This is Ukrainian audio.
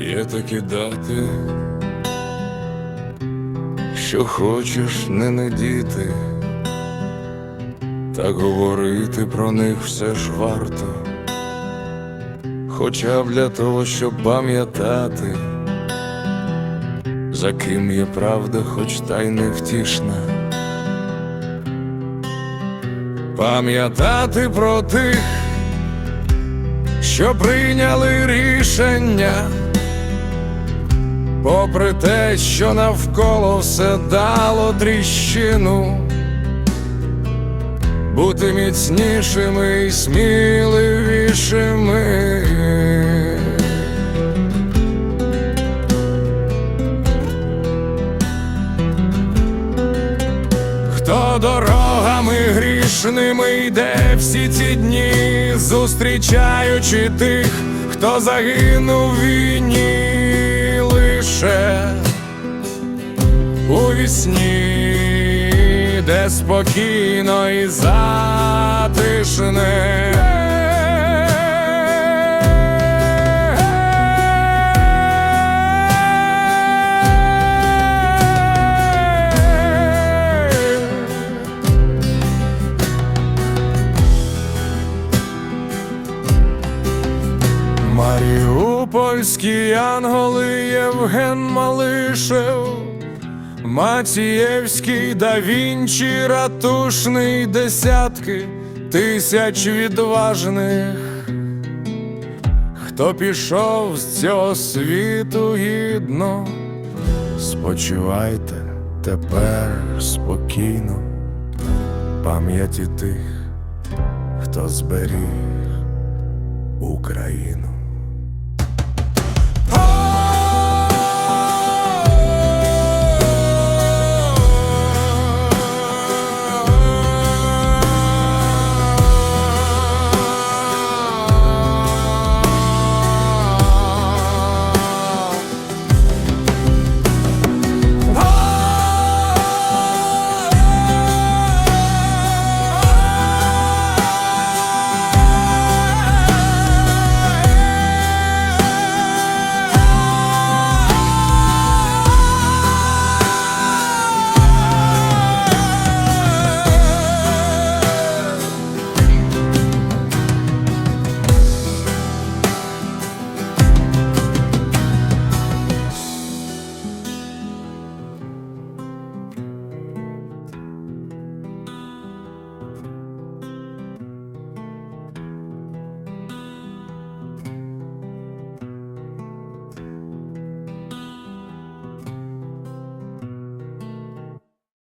Є такі дати, що хочеш не надіти, та говорити про них все ж варто, хоча б для того, щоб пам'ятати, за ким є правда, хоч та й невтішна. Пам'ятати про тих, що прийняли рішення, попри те, що навколо все дало тріщину, бути міцнішими і сміливішими. Хто дорогами грішними йде всі ці дні, зустрічаючи тих, хто загинув війні лише у вісні, де спокійно і затишне. Маріупольські янголи Євген Малишев, Мацієвський да Вінчі ратушний десятки тисяч відважних, хто пішов з цього світу гідно, спочивайте тепер спокійно, пам'яті тих, хто зберіг Україну.